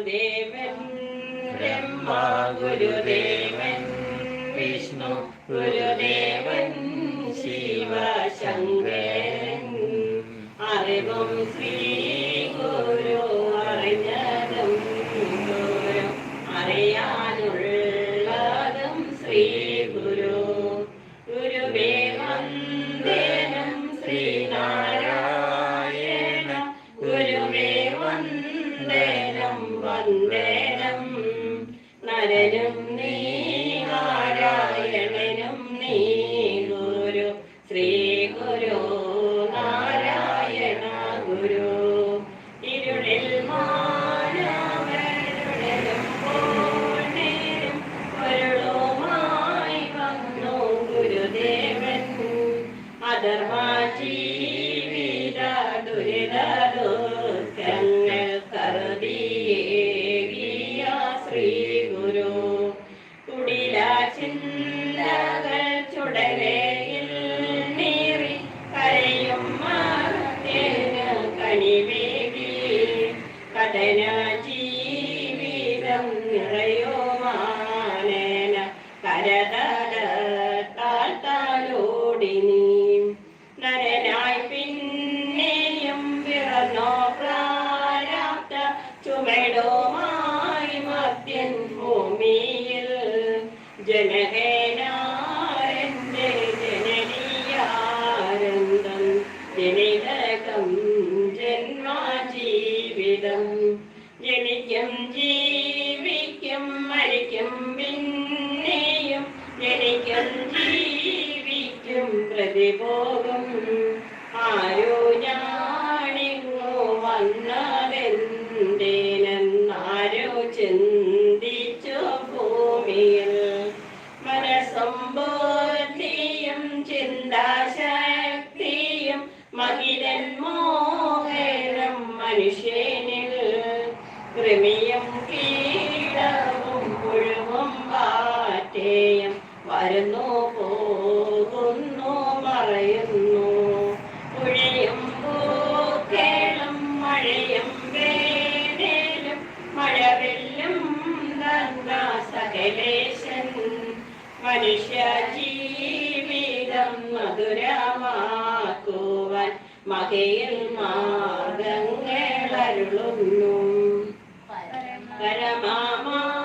ഗുരുദേവൻ ബ്രഹ്മ ഗുരുദേവൻ വിഷ്ണു ഗുരുദേവൻ didn't ഭൂമിയിൽ ജനഹേ Sambodhiyam Chindasam മകയിൽ മാർഗങ്ങളരുളുന്നു. പരമാ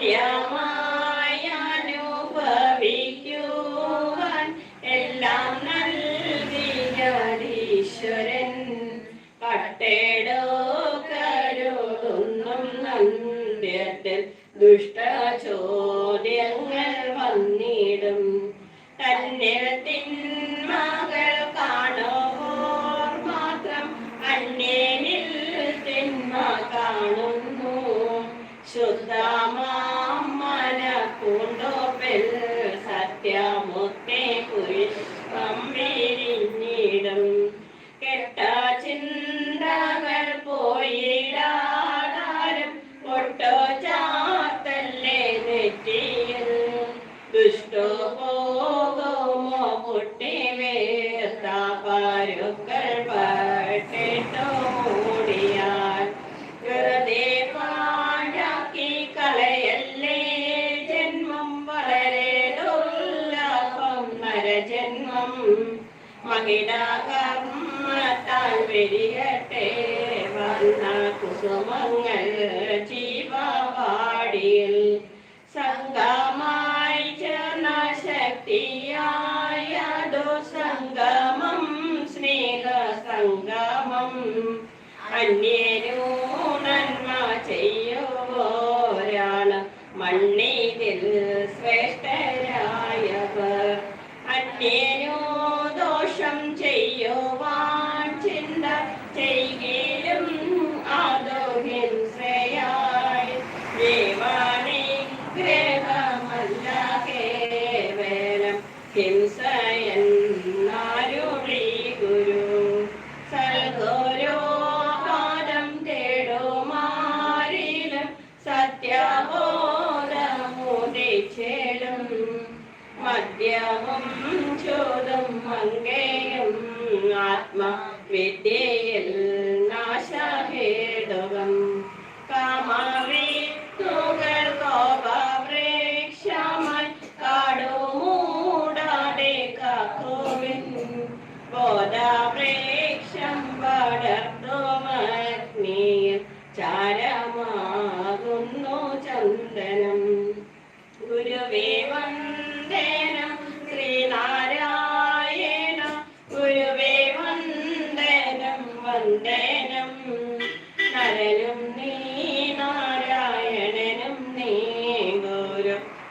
തുല്യമായനുഭവിക്കുവാൻ എല്ലാം നൽകിയാരീശ്വരൻ പട്ടേടോ കരുതുന്നും നന്ദ്യത്തിൽ ദുഷ്ടചോദ്യങ്ങൾ വന്നിടും. തന്നിൽ തിന്മകൾ കാണുമ്പോൾ മാത്രം അന്യനിൽ തിന്മ കാണുന്നു. ശുദ്ധമ മഹിടാകർമ്മത്താൽ വന്ന കുസുമങ്ങൾ ജീവവാടിയിൽ സംഗമായി ചേർന്ന ശക്തിയായതു സംഗമം സ്നേഹ സംഗമം അന്യനോ നന്മ ചെയ്യുവോരാണ് മണ്ണിതിൽ ശ്രേഷ്ഠ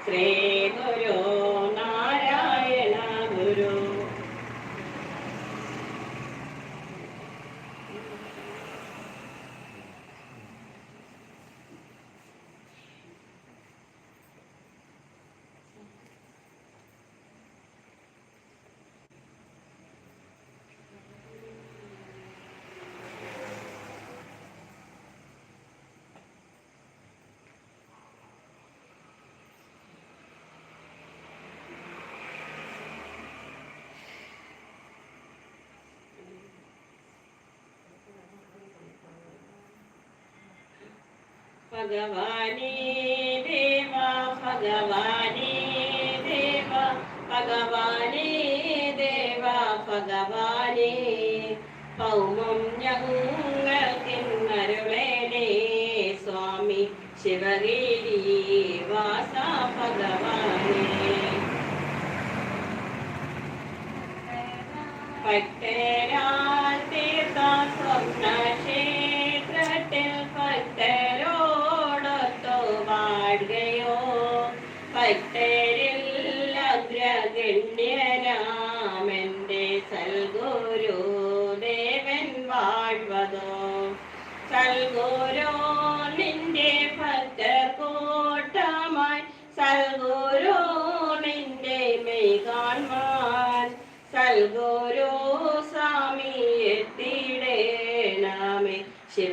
crente. ഭഗവാനേ ദേവ ഭഗവാനേ ദേവ ഭഗവാനേ ദേവ ഭഗവാനേ ഭൗമം ഞങ്ങൾക്കിന്നരുളേനേ സ്വാമി ശിവഗിരി വാസ ഭഗവാനേ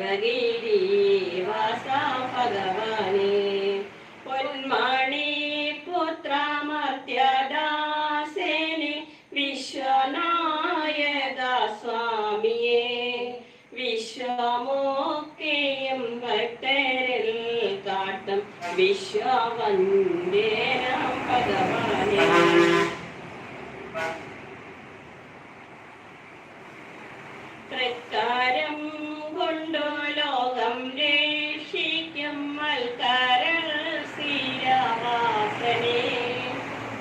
ശിവഗിരി വാസ ഭഗവാനേ പൊന്മണി പുത്രമർത്യദാസേനെ വിശ്വനായക സ്വാമിയെ വിശ്വമൊക്കെയും ഭക്തരിൽ കാട്ടും വിശ്വവന്ദേനം ഭഗവാനേ തൃക്കാരം കൊണ്ടു ലോകം രക്ഷിക്കും മൽക്കാരൾ സ്ഥിരവാസനെ.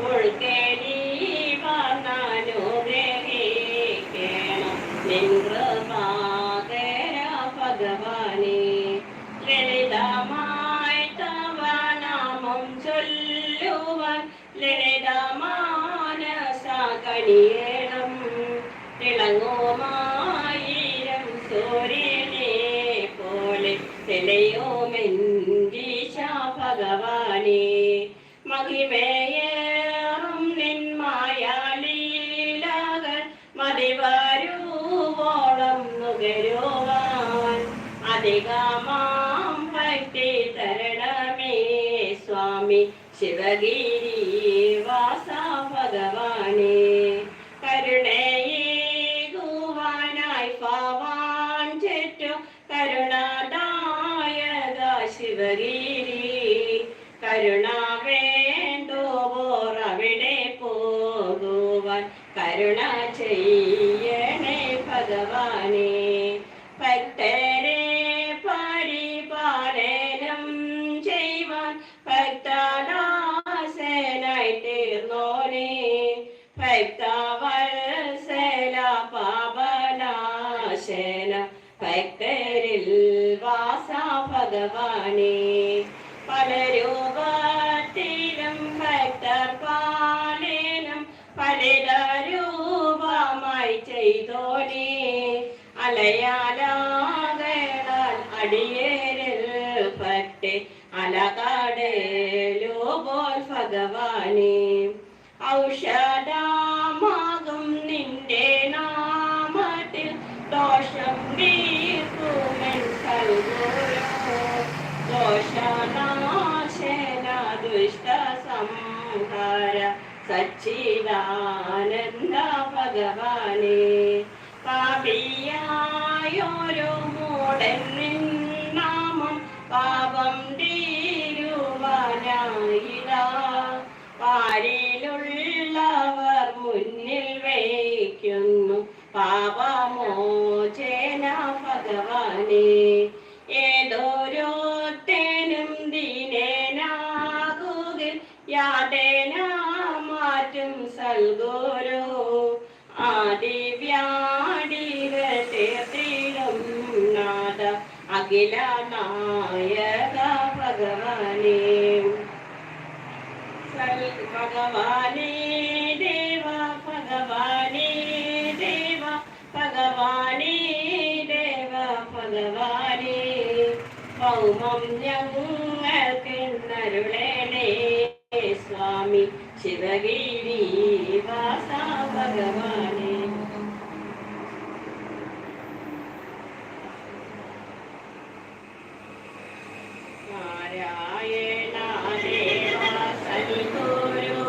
ഉൾക്കേരി വന്നാനുഗ്രഹിക്കണം നിൻകൃപാകര ഭഗവാനെ ലളിതമായി തവ നാമം ചൊല്ലുവാൻ ലളിതമാനസകണിയേണം അധികമാം ഭക്തി തരണമേ സ്വാമി. ശിവഗിരി വാസ ഭഗവാനെ. കരുണയേകുവാനായി പാവാൻ ചുറ്റും. കരുണാദായക ശിവഗിരി. കരുണ വേണ്ടുവോർ അവിടെ പോകുവാൻ. കരുണ ചെയ്യണേ ഭഗവാനെ. ഭക്തരെ ഭഗവാനെ പല രൂപത്തിലും ഭക്തർ പാലേനം പല രൂപമായി ചെയ്തോനെ. അലയാലാകണാൽ അടിയേരൽ പട്ടെ അലകാടേലോ പോൽ ഭഗവാനെ. ഔഷധാ ചിദാനന്ദ ഭഗവാനെ പാപിയായോരോ മൂടൻ നാമം പാപം തീരുവാനായില്ല പാരിലുള്ളവർ മുന്നിൽ വയ്ക്കുന്നു പാപമോ അഖിലമായ ഭഗവാനേ ഭഗവാനേ ദേവ ഭഗവാനേ ദേവ ഭഗവാനേ ദേവ ഭഗവാനേ. ഭൗമം ഞങ്ങൾക്കെന്നരുളേണേ സ്വാമി. ശിവഗിരി വാസ ഭഗവാനേ. നാരായണ ദേവ സദ്ഗുരു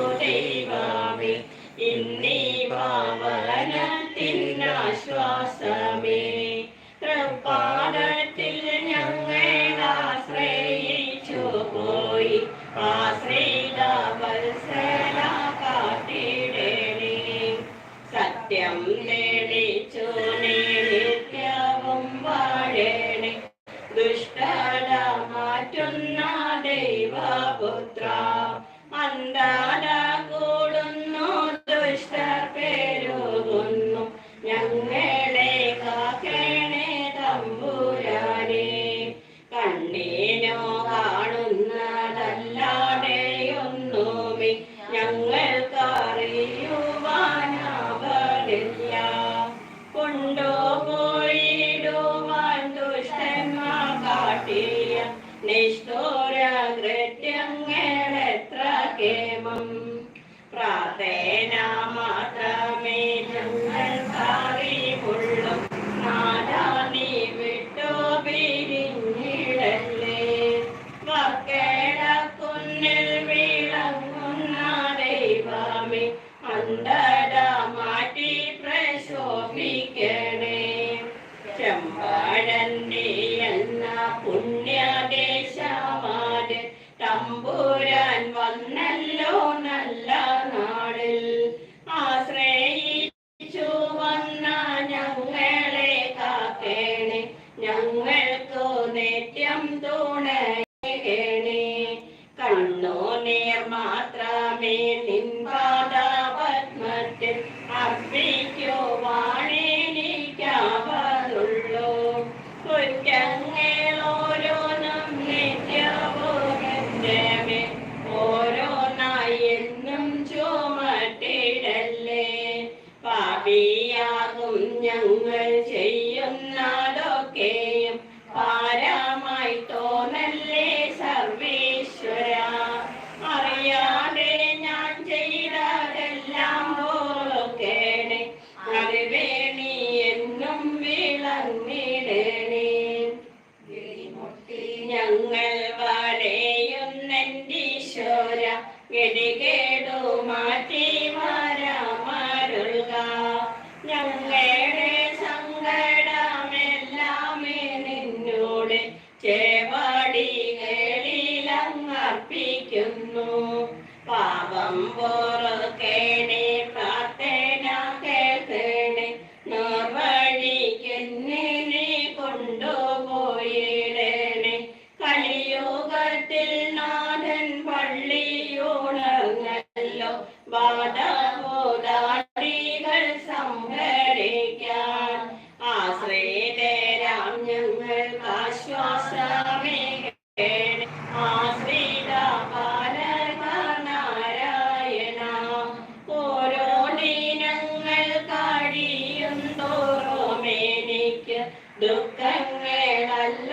ഇന്ന് được cái nghe lành